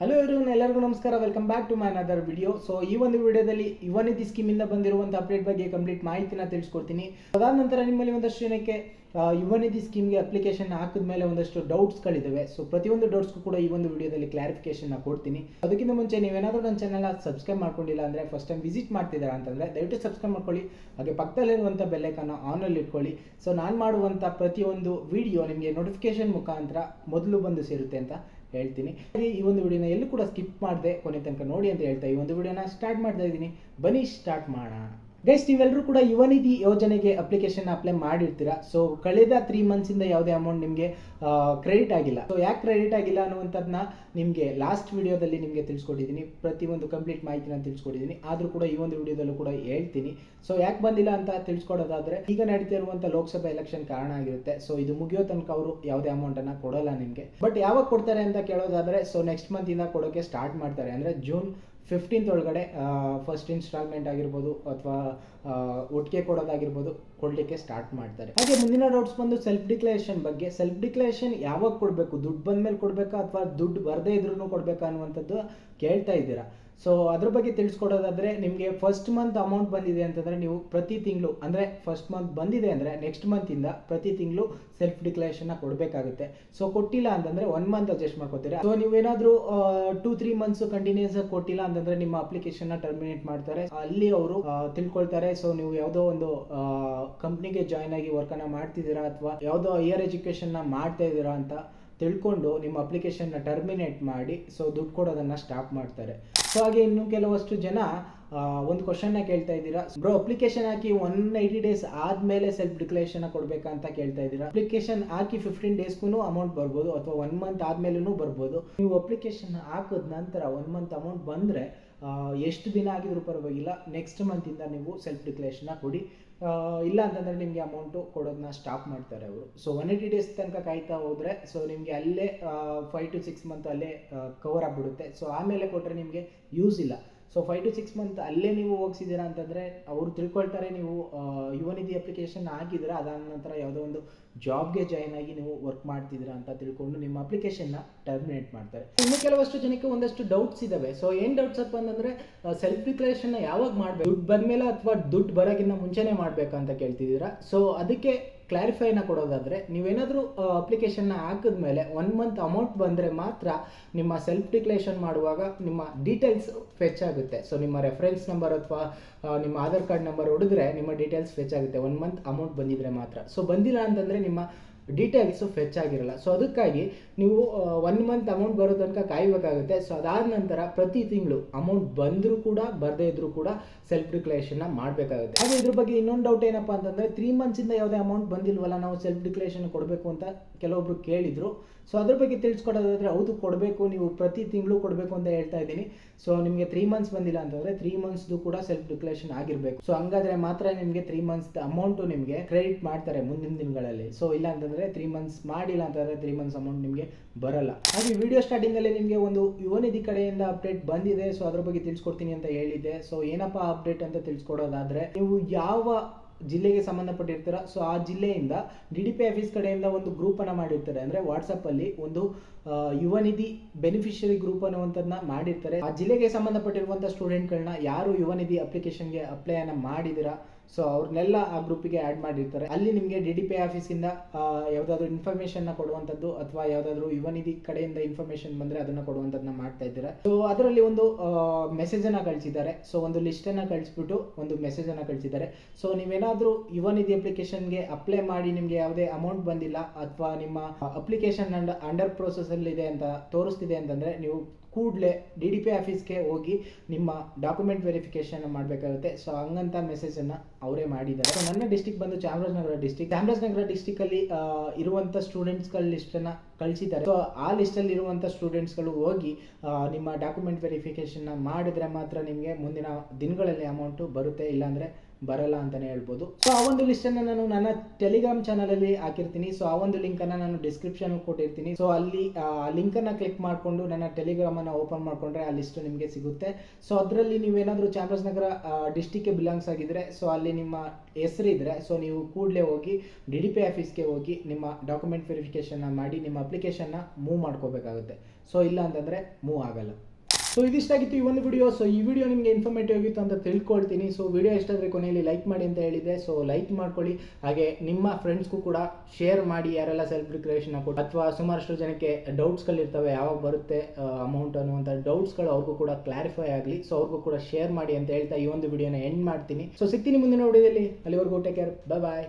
Hello everyone, ಎಲ್ಲರಿಗೂ ನಮಸ್ಕಾರ. Welcome back to my another video so ಈ ಒಂದು ವಿಡಿಯೋದಲ್ಲಿ ಯುವ ನಿಧಿ ಸ್ಕೀಮಿಂದ ಬಂದಿರುವಂಥ ಅಪ್ಡೇಟ್ ಬಗ್ಗೆ ಕಂಪ್ಲೀಟ್ ಮಾಹಿತಿನ ತಿಳಿಸ್ಕೊಡ್ತೀನಿ. ಅದಾದ ನಂತರ ನಿಮ್ಮಲ್ಲಿ ಒಂದಷ್ಟು ಜನಕ್ಕೆ ಯುವನಿಧಿ ಯುವ ನಿಧಿ ಸ್ಕೀಮ್ಗೆ ಅಪ್ಲಿಕೇಶನ್ ಹಾಕಿದ ಮೇಲೆ ಒಂದಷ್ಟು ಡೌಟ್ಸ್ಗಳಿದ್ದಾವೆ ಸೊ ಪ್ರತಿಯೊಂದು ಡೌಟ್ಸ್ಗೂ ಕೂಡ ಈ ಒಂದು ವಿಡಿಯೋದಲ್ಲಿ ಕ್ಲಾರಿಫಿಕೇಶನ್ ಕೊಡ್ತೀನಿ. ಅದಕ್ಕಿಂತ ಮುಂಚೆ ನೀವೇನಾದರೂ ನನ್ನ ಚಾನಲ್ನ ಸಬ್ಸ್ಕ್ರೈಬ್ ಮಾಡ್ಕೊಂಡಿಲ್ಲ ಅಂದರೆ ಫಸ್ಟ್ ಟೈಮ್ ವಿಸಿಟ್ ಮಾಡ್ತಿದ್ದೀರಾ ಅಂತಂದರೆ ದಯವಿಟ್ಟು ಸಬ್ಸ್ಕ್ರೈಬ್ ಮಾಡ್ಕೊಳ್ಳಿ. ಹಾಗೆ ಪಕ್ಕದಲ್ಲಿರುವಂಥ ಆನ್ ಆನಲ್ಲಿ ಇಟ್ಕೊಳ್ಳಿ. ಸೊ ನಾನು ಮಾಡುವಂಥ ಪ್ರತಿಯೊಂದು ವಿಡಿಯೋ ನಿಮಗೆ ನೋಟಿಫಿಕೇಶನ್ ಮುಖಾಂತರ ಮೊದಲು ಬಂದು ಸೇರುತ್ತೆ ಅಂತ ಹೇಳ್ತೀನಿ. ಈ ಒಂದು ವಿಡಿಯೋನ ಎಲ್ಲೂ ಕೂಡ ಸ್ಕಿಪ್ ಮಾಡಿದೆ ಕೊನೆ ತನಕ ನೋಡಿ ಅಂತ ಹೇಳ್ತಾ ಈ ಒಂದು ವಿಡಿಯೋನ ಸ್ಟಾರ್ಟ್ ಮಾಡ್ತಾ ಇದ್ದೀನಿ. ಬನ್ನಿ ಸ್ಟಾರ್ಟ್ ಮಾಡೋಣ. ಗೈಸ್ ನೀವೆಲ್ಲರೂ ಕೂಡ ಯುವನಿಧಿ ಯೋಜನೆಗೆ ಅಪ್ಲಿಕೇಶನ್ ಅಪ್ಲೈ ಮಾಡಿರ್ತೀರಾ? ಸೊ ಕಳೆದ ತ್ರೀ ಮಂತ್ಸಿಂದ ಯಾವುದೇ ಅಮೌಂಟ್ ನಿಮಗೆ ಕ್ರೆಡಿಟ್ ಆಗಿಲ್ಲ. ಸೊ ಯಾಕೆ ಕ್ರೆಡಿಟ್ ಆಗಿಲ್ಲ ಅನ್ನುವಂಥದ್ದನ್ನ ನಿಮಗೆ ಲಾಸ್ಟ್ ವಿಡಿಯೋದಲ್ಲಿ ನಿಮಗೆ ತಿಳಿಸ್ಕೊಟ್ಟಿದ್ದೀನಿ. ಪ್ರತಿಯೊಂದು ಕಂಪ್ಲೀಟ್ ಮಾಹಿತಿನ ತಿಳಿಸ್ಕೊಟ್ಟಿದ್ದೀನಿ. ಆದರೂ ಕೂಡ ಈ ಒಂದು ವಿಡಿಯೋದಲ್ಲೂ ಕೂಡ ಹೇಳ್ತೀನಿ. ಸೊ ಯಾಕೆ ಬಂದಿಲ್ಲ ಅಂತ ತಿಳಿಸ್ಕೊಡೋದಾದ್ರೆ, ಈಗ ನಡೀತಾ ಇರುವಂಥ ಲೋಕಸಭಾ ಎಲೆಕ್ಷನ್ ಕಾರಣ ಆಗಿರುತ್ತೆ. ಸೊ ಇದು ಮುಗಿಯೋ ತನಕ ಅವರು ಯಾವುದೇ ಅಮೌಂಟನ್ನು ಕೊಡೋಲ್ಲ ನಿಮಗೆ. ಬಟ್ ಯಾವಾಗ ಕೊಡ್ತಾರೆ ಅಂತ ಕೇಳೋದಾದ್ರೆ ಸೊ ನೆಕ್ಸ್ಟ್ ಮಂತಿಂದ ಕೊಡೋಕ್ಕೆ ಸ್ಟಾರ್ಟ್ ಮಾಡ್ತಾರೆ. ಅಂದರೆ ಜೂನ್ ಫಿಫ್ಟೀನ್ತ್ ಒಳಗಡೆ ಫಸ್ಟ್ ಇನ್ಸ್ಟಾಲ್ಮೆಂಟ್ ಆಗಿರ್ಬೋದು ಅಥವಾ ಒಟ್ಟಿಗೆ ಕೊಡೋದಾಗಿರ್ಬೋದು ಕೊಡಲಿಕ್ಕೆ ಸ್ಟಾರ್ಟ್ ಮಾಡ್ತಾರೆ. ಹಾಗೆ ಮುಂದಿನ ಡೌಟ್ಸ್ ಬಂದು ಸೆಲ್ಫ್ ಡಿಕ್ಲರೇಷನ್ ಬಗ್ಗೆ. ಸೆಲ್ಫ್ ಡಿಕ್ಲರೇಷನ್ ಯಾವಾಗ ಕೊಡಬೇಕು? ದುಡ್ಡು ಬಂದ ಮೇಲೆ ಕೊಡಬೇಕಾ ಅಥವಾ ದುಡ್ಡು ಬರದೇ ಇದ್ರೂ ಕೊಡಬೇಕಾ ಅನ್ನುವಂಥದ್ದು ಕೇಳ್ತಾ ಇದ್ದೀರಾ? ಸೊ ಅದ್ರ ಬಗ್ಗೆ ತಿಳಿಸ್ಕೊಡೋದಾದ್ರೆ ನಿಮಗೆ ಫಸ್ಟ್ ಮಂತ್ ಅಮೌಂಟ್ ಬಂದಿದೆ ಅಂತಂದರೆ ನೀವು ಪ್ರತಿ ತಿಂಗಳು, ಅಂದರೆ ಫಸ್ಟ್ ಮಂತ್ ಬಂದಿದೆ ಅಂದರೆ ನೆಕ್ಸ್ಟ್ ಮಂತಿಂದ ಪ್ರತಿ ತಿಂಗಳು ಸೆಲ್ಫ್ ಡಿಕ್ಲರೇಷನ್ನ ಕೊಡಬೇಕಾಗುತ್ತೆ. ಸೊ ಕೊಟ್ಟಿಲ್ಲ ಅಂತಂದರೆ ಒನ್ ಮಂತ್ ಅಡ್ಜಸ್ಟ್ ಮಾಡ್ಕೋತೀರಾ? ಸೊ ನೀವೇನಾದರೂ ಟೂ ತ್ರೀ ಮಂತ್ಸ್ ಕಂಟಿನ್ಯೂಸ್ ಆಗಿ ಕೊಟ್ಟಿಲ್ಲ ಅಂತಂದರೆ ನಿಮ್ಮ ಅಪ್ಲಿಕೇಶನ್ನ ಟರ್ಮಿನೇಟ್ ಮಾಡ್ತಾರೆ. ಅಲ್ಲಿ ಅವರು ತಿಳ್ಕೊಳ್ತಾರೆ. ಸೊ ನೀವು ಯಾವುದೋ ಒಂದು ಕಂಪ್ನಿಗೆ ಜಾಯ್ನ್ ಆಗಿ ವರ್ಕನ್ನು ಮಾಡ್ತಿದ್ದೀರಾ ಅಥವಾ ಯಾವುದೋ ಹೈಯರ್ ಎಜುಕೇಷನ್ನ ಮಾಡ್ತಾ ಇದ್ದೀರಾ ಅಂತ ತಿಳ್ಕೊಂಡು ನಿಮ್ಮ ಅಪ್ಲಿಕೇಶನ್ನ ಟರ್ಮಿನೇಟ್ ಮಾಡಿ ಸೊ ದುಡ್ಡು ಕೊಡೋದನ್ನು ಸ್ಟಾಪ್ ಮಾಡ್ತಾರೆ. ಸೊ ಹಾಗೆ ಇನ್ನು ಕೆಲವಷ್ಟು ಜನ ಒಂದು ಕ್ವಶನ್ನ ಕೇಳ್ತಾ ಇದ್ದೀರಾ? ಬ್ರೋ ಅಪ್ಲಿಕೇಶನ್ ಹಾಕಿ ಒನ್ ಏಯ್ಟಿ ಡೇಸ್ ಆದಮೇಲೆ ಸೆಲ್ಫ್ ಡಿಕ್ಲರೇಷನ್ ಕೊಡಬೇಕಂತ ಕೇಳ್ತಾ ಇದ್ದೀರಾ? ಅಪ್ಲಿಕೇಶನ್ ಹಾಕಿ ಫಿಫ್ಟೀನ್ ಡೇಸ್ಗೂ ಅಮೌಂಟ್ ಬರ್ಬೋದು, ಅಥವಾ ಒನ್ ಮಂತ್ ಆದಮೇಲೂ ಬರ್ಬೋದು. ನೀವು ಅಪ್ಲಿಕೇಶನ್ ಹಾಕಿದ ನಂತರ ಒನ್ ಮಂತ್ ಅಮೌಂಟ್ ಬಂದರೆ ಎಷ್ಟು ದಿನ ಆಗಿದ್ರೂ ಪರವಾಗಿಲ್ಲ ನೆಕ್ಸ್ಟ್ ಮಂತಿಂದ ನೀವು ಸೆಲ್ಫ್ ಡಿಕ್ಲೇಷನ್ನ ಕೊಡಿ ಇಲ್ಲ ಅಂತಂದರೆ ನಿಮಗೆ ಅಮೌಂಟು ಕೊಡೋದನ್ನ ಸ್ಟಾಪ್ ಮಾಡ್ತಾರೆ ಅವರು. ಸೊ ಒನ್ ಏಯ್ಟಿ ಡೇಸ್ ತನಕ ಕಾಯ್ತಾ ಹೋದರೆ ಸೊ ನಿಮಗೆ ಅಲ್ಲೇ ಫೈವ್ ಟು ಸಿಕ್ಸ್ ಮಂತ್ ಅಲ್ಲೇ ಕವರ್ ಆಗಿಬಿಡುತ್ತೆ. ಸೊ ಆಮೇಲೆ ಕೊಟ್ಟರೆ ನಿಮಗೆ ಯೂಸ್ ಇಲ್ಲ. So five to six month ಅಲ್ಲೇ ನೀವು ಹೋಗ್ಸಿದ್ದೀರಾ ಅಂತಂದರೆ ಅವರು ತಿಳ್ಕೊಳ್ತಾರೆ ನೀವು ಯುವನಿಧಿ ಯುವ ನಿಧಿ ಅಪ್ಲಿಕೇಶನ್ ಹಾಕಿದ್ರೆ ಅದಾದ ನಂತರ ಯಾವುದೋ ಒಂದು ಜಾಬ್ಗೆ ಜಾಯ್ನ್ ಆಗಿ ನೀವು ವರ್ಕ್ ಮಾಡ್ತಿದ್ದೀರಾ ಅಂತ ತಿಳ್ಕೊಂಡು ನಿಮ್ಮ ಅಪ್ಲಿಕೇಶನ್ನ ಟರ್ಮಿನೇಟ್ ಮಾಡ್ತಾರೆ. ಇನ್ನು ಕೆಲವಷ್ಟು ಜನಕ್ಕೆ ಒಂದಷ್ಟು ಡೌಟ್ಸ್ ಇದ್ದಾವೆ ಸೊ ಏನು ಡೌಟ್ಸ್ ಅಪ್ಪ ಅಂತಂದರೆ ಸೆಲ್ಫ್ ಡಿಕ್ಲರೇಷನ್ನ ಯಾವಾಗ ಮಾಡಬೇಕು? ದುಡ್ಡು ಬಂದಮೇಲೆ ಅಥವಾ ದುಡ್ಡು ಬರೋಕ್ಕಿಂತ ಮುಂಚೆನೇ ಮಾಡಬೇಕಾ ಅಂತ ಕೇಳ್ತಿದ್ದೀರಾ? ಸೊ ಅದಕ್ಕೆ ಕ್ಲಾರಿಫೈನ ಕೊಡೋದಾದರೆ, ನೀವೇನಾದರೂ ಅಪ್ಲಿಕೇಶನ್ನ ಹಾಕಿದ್ಮೇಲೆ ಒನ್ ಮಂತ್ ಅಮೌಂಟ್ ಬಂದರೆ ಮಾತ್ರ ನಿಮ್ಮ ಸೆಲ್ಫ್ ಡಿಕ್ಲೇಷನ್ ಮಾಡುವಾಗ ನಿಮ್ಮ ಡೀಟೇಲ್ಸ್ ಫೆಚ್ ಆಗುತ್ತೆ. ಸೊ ನಿಮ್ಮ ರೆಫರೆನ್ಸ್ ನಂಬರ್ ಅಥವಾ ನಿಮ್ಮ ಆಧಾರ್ ಕಾರ್ಡ್ ನಂಬರ್ ಹೊಡೆದ್ರೆ ನಿಮ್ಮ ಡೀಟೇಲ್ಸ್ ಫೆಚ್ ಆಗುತ್ತೆ. ಒನ್ ಮಂತ್ ಅಮೌಂಟ್ ಬಂದಿದ್ರೆ ಮಾತ್ರ. ಸೊ ಬಂದಿಲ್ಲ ಅಂತಂದರೆ ನಿಮ್ಮ ಡೀಟೇಲ್ಸು ಫೆಚ್ ಆಗಿರಲ್ಲ ಸೊ ಅದಕ್ಕಾಗಿ ನೀವು ಒನ್ ಮಂತ್ ಅಮೌಂಟ್ ಬರೋ ತನಕ ಕಾಯಬೇಕಾಗುತ್ತೆ. ಸೊ ಅದಾದ ನಂತರ ಪ್ರತಿ ತಿಂಗಳು ಅಮೌಂಟ್ ಬಂದರೂ ಕೂಡ, ಬರದೇ ಇದ್ರೂ ಕೂಡ ಸೆಲ್ಫ್ ಡಿಕ್ಲೇಷನ್ನ ಮಾಡಬೇಕಾಗುತ್ತೆ. ಹಾಗೆ ಇದ್ರ ಬಗ್ಗೆ ಇನ್ನೊಂದು ಡೌಟ್ ಏನಪ್ಪ ಅಂತಂದರೆ ತ್ರೀ ಮಂತ್ಸಿಂದ ಯಾವುದೇ ಅಮೌಂಟ್ ಬಂದಿಲ್ವಲ್ಲ, ನಾವು ಸೆಲ್ಫ್ ಡಿಕ್ಲೇಷನ್ ಕೊಡಬೇಕು ಅಂತ ಕೆಲವೊಬ್ರು ಕೇಳಿದರು. ಸೊ ಅದ್ರ ಬಗ್ಗೆ ತಿಳಿಸ್ಕೊಡೋದಾದ್ರೆ ಹೌದು, ಕೊಡಬೇಕು, ನೀವು ಪ್ರತಿ ತಿಂಗಳು ಕೊಡಬೇಕು ಅಂತ ಹೇಳ್ತಾ ಇದ್ದೀನಿ. ಸೊ ನಿಮಗೆ ತ್ರೀ ಮಂತ್ಸ್ ಬಂದಿಲ್ಲ ಅಂತಂದರೆ ತ್ರೀ ಮಂತ್ಸ್ದು ಕೂಡ ಸೆಲ್ಫ್ ಡಿಕ್ಲೇಷನ್ ಆಗಿರಬೇಕು. ಸೊ ಹಂಗಾದ್ರೆ ಮಾತ್ರ ನಿಮಗೆ ತ್ರೀ ಮಂತ್ಸ್ ಅಮೌಂಟು ನಿಮಗೆ ಕ್ರೆಡಿಟ್ ಮಾಡ್ತಾರೆ ಮುಂದಿನ ದಿನಗಳಲ್ಲಿ. ಸೊ ಇಲ್ಲ ಅಂತಂದರೆ ತ್ರೀ ಮಂತ್ಸ್ ಮಾಡಿಲ್ಲ ಅಂತಂದರೆ ತ್ರೀ ಮಂತ್ಸ್ ಅಮೌಂಟ್ ನಿಮಗೆ ಬರಲ್ಲ. ಹಾಗೆ ವಿಡಿಯೋ ಸ್ಟಾರ್ಟಿಂಗಲ್ಲಿ ನಿಮಗೆ ಒಂದು ಯುವನಿಧಿ ಕಡೆಯಿಂದ ಅಪ್ಡೇಟ್ ಬಂದಿದೆ. ಸೊ ಅದ್ರ ಬಗ್ಗೆ ತಿಳಿಸ್ಕೊಡ್ತೀನಿ ಅಂತ ಹೇಳಿದ್ದೆ. ಸೊ ಏನಪ್ಪ ಅಪ್ಡೇಟ್ ಅಂತ ತಿಳಿಸ್ಕೊಡೋದಾದರೆ, ನೀವು ಯಾವ ಜಿಲ್ಲೆಗೆ ಸಂಬಂಧಪಟ್ಟಿರ್ತೀರ. ಸೊ ಆ ಜಿಲ್ಲೆಯಿಂದ ಡಿ ಡಿ ಪಿ ಆಫೀಸ್ ಕಡೆಯಿಂದ ಒಂದು ಗ್ರೂಪನ್ನು ಮಾಡಿರ್ತಾರೆ. ಅಂದರೆ ವಾಟ್ಸಪ್ಪಲ್ಲಿ ಒಂದು ಯುವ ನಿಧಿ ಬೆನಿಫಿಷರಿ ಗ್ರೂಪ್ ಅನ್ನುವಂಥದ್ದನ್ನ ಮಾಡಿರ್ತಾರೆ. ಆ ಜಿಲ್ಲೆಗೆ ಸಂಬಂಧಪಟ್ಟಿರುವಂಥ ಸ್ಟೂಡೆಂಟ್ಗಳನ್ನ ಯಾರು ಯುವ ನಿಧಿ ಅಪ್ಲಿಕೇಶನ್ಗೆ ಅಪ್ಲೈಯನ್ನು ಮಾಡಿದ್ದೀರಾ ಸೊ ಅವ್ರನ್ನೆಲ್ಲ ಆ ಗ್ರೂಪಿಗೆ ಆ್ಯಡ್ ಮಾಡಿರ್ತಾರೆ. ಅಲ್ಲಿ ನಿಮಗೆ ಡಿ ಡಿ ಪಿ ಆಫೀಸಿಂದ ಯಾವುದಾದ್ರೂ ಇನ್ಫಾರ್ಮೇಷನ್ನ ಕೊಡುವಂಥದ್ದು ಅಥವಾ ಯಾವುದಾದ್ರೂ ಯುವ ನಿಧಿ ಕಡೆಯಿಂದ ಇನ್ಫಾರ್ಮೇಷನ್ ಬಂದರೆ ಅದನ್ನು ಕೊಡುವಂಥದ್ದನ್ನ ಮಾಡ್ತಾ ಇದ್ದಾರೆ. ಸೊ ಅದರಲ್ಲಿ ಒಂದು ಮೆಸೇಜನ್ನು ಕಳಿಸಿದ್ದಾರೆ. ಸೊ ಒಂದು ಲಿಸ್ಟನ್ನು ಕಳಿಸ್ಬಿಟ್ಟು ಒಂದು ಮೆಸೇಜನ್ನು ಕಳಿಸಿದ್ದಾರೆ. ಸೊ ನೀವೇನಾದರೂ ಯುವ ನಿಧಿ ಅಪ್ಲಿಕೇಶನ್ಗೆ ಅಪ್ಲೈ ಮಾಡಿ ನಿಮಗೆ ಯಾವುದೇ ಅಮೌಂಟ್ ಬಂದಿಲ್ಲ ಅಥವಾ ನಿಮ್ಮ ಅಪ್ಲಿಕೇಶನ್ ಅಂಡರ್ ಪ್ರೊಸೆಸಲ್ಲಿದೆ ಅಂತ ತೋರಿಸ್ತಿದೆ ಅಂತಂದರೆ ನೀವು ಕೂಡಲೇ ಡಿ ಡಿ ಪಿ ಆಫೀಸ್ಗೆ ಹೋಗಿ ನಿಮ್ಮ ಡಾಕ್ಯುಮೆಂಟ್ ವೆರಿಫಿಕೇಶನ್ ಮಾಡಬೇಕಾಗುತ್ತೆ. ಸೊ, ಹಂಗಂತ ಮೆಸೇಜನ್ನು ಅವರೇ ಮಾಡಿದ್ದಾರೆ. ಸೊ ನನ್ನ ಡಿಸ್ಟಿಕ್ ಬಂದು ಚಾಮರಾಜನಗರ ಡಿಸ್ಟಿಕ್ ಚಾಮರಾಜನಗರ ಡಿಸ್ಟಿಕಲ್ಲಿ ಇರುವಂಥ ಸ್ಟೂಡೆಂಟ್ಸ್ಗಳ ಲಿಸ್ಟನ್ನು ಕಳಿಸಿದ್ದಾರೆ. ಸೊ ಆ ಲಿಸ್ಟಲ್ಲಿ ಇರುವಂಥ ಸ್ಟೂಡೆಂಟ್ಸ್ಗಳು ಹೋಗಿ ನಿಮ್ಮ ಡಾಕ್ಯುಮೆಂಟ್ ವೆರಿಫಿಕೇಶನ್ನ ಮಾಡಿದ್ರೆ ಮಾತ್ರ ನಿಮಗೆ ಮುಂದಿನ ದಿನಗಳಲ್ಲಿ ಅಮೌಂಟು ಬರುತ್ತೆ. ಇಲ್ಲಾಂದರೆ ಬರಲ್ಲ ಅಂತಲೇ ಹೇಳ್ಬೋದು. ಸೊ ಆ ಒಂದು ಲಿಸ್ಟನ್ನು ನಾನು ನನ್ನ ಟೆಲಿಗ್ರಾಮ್ ಚಾನಲಲ್ಲಿ ಹಾಕಿರ್ತೀನಿ. ಸೊ ಆ ಒಂದು ಲಿಂಕನ್ನು ನಾನು ಡಿಸ್ಕ್ರಿಪ್ಷನ್ ಕೊಟ್ಟಿರ್ತೀನಿ. ಸೊ ಅಲ್ಲಿ, ಆ ಲಿಂಕನ್ನು ಕ್ಲಿಕ್ ಮಾಡಿಕೊಂಡು ನನ್ನ ಟೆಲಿಗ್ರಾಮನ್ನು ಓಪನ್ ಮಾಡಿಕೊಂಡ್ರೆ ಆ ಲಿಸ್ಟು ನಿಮಗೆ ಸಿಗುತ್ತೆ. ಸೊ ಅದರಲ್ಲಿ ನೀವೇನಾದರೂ ಚಾಮರಾಜನಗರ ಡಿಸ್ಟಿಕ್ಗೆ ಬಿಲಾಂಗ್ಸ್ ಆಗಿದ್ದರೆ ಸೊ ಅಲ್ಲಿ ನಿಮ್ಮ ಹೆಸರು ಇದ್ದರೆ ಸೊ ನೀವು ಕೂಡಲೇ ಹೋಗಿ ಡಿ ಡಿ ಪಿ ಆಫೀಸ್ಗೆ ಹೋಗಿ, ನಿಮ್ಮ ಡಾಕ್ಯುಮೆಂಟ್ ವೆರಿಫಿಕೇಷನ್ನ ಮಾಡಿ, ನಿಮ್ಮ ಅಪ್ಲಿಕೇಶನ್ನ ಮೂವ್ ಮಾಡ್ಕೋಬೇಕಾಗುತ್ತೆ. ಸೊ ಇಲ್ಲ ಅಂತಂದರೆ ಮೂವ್ ಆಗಲ್ಲ. ಸೊ ಇದಿಷ್ಟಾಗಿತ್ತು ಈ ಒಂದು ವಿಡಿಯೋ ಸೊ ಈ ವಿಡಿಯೋ ನಿಮಗೆ ಇನ್ಫಾರ್ಮೇಟಿವ್ ಆಗಿತ್ತು ಅಂತ ತಿಳ್ಕೊಳ್ತೀನಿ. ಸೊ ವಿಡಿಯೋ ಇಷ್ಟಾದರೆ ಕೊನೆಯಲ್ಲಿ ಲೈಕ್ ಮಾಡಿ ಅಂತ ಹೇಳಿದೆ ಸೊ ಲೈಕ್ ಮಾಡ್ಕೊಳ್ಳಿ. ಹಾಗೆ ನಿಮ್ಮ ಫ್ರೆಂಡ್ಸ್ಗೂ ಕೂಡ ಶೇರ್ ಮಾಡಿ. ಯಾರೆಲ್ಲ ಸೆಲ್ಫ್ ಡಿಕ್ಲರೇಷನ್ ಕೊಟ್ಟು ಅಥವಾ ಸುಮಾರಷ್ಟು ಜನಕ್ಕೆ ಡೌಟ್ಸ್ಗಳಿರ್ತವೆ ಯಾವಾಗ ಬರುತ್ತೆ ಅಮೌಂಟ್ ಅನ್ನುವಂಥ ಡೌಟ್ಸ್ಗಳು ಅವ್ರಿಗೂ ಕೂಡ ಕ್ಲಾರಿಫೈ ಆಗಲಿ. ಸೊ ಅವ್ರಿಗೂ ಕೂಡ ಶೇರ್ ಮಾಡಿ ಅಂತ ಹೇಳ್ತಾ ಈ ಒಂದು ವಿಡಿಯೋನ ಎಂಡ್ ಮಾಡ್ತೀನಿ. ಸೊ ಸಿಗ್ತೀನಿ ಮುಂದಿನ ವಿಡಿಯೋದಲ್ಲಿ ಅಲ್ಲಿವರೆಗೂ ಟೇಕ್ ಕೇರ್ ಬಾಯ್ ಬಾಯ್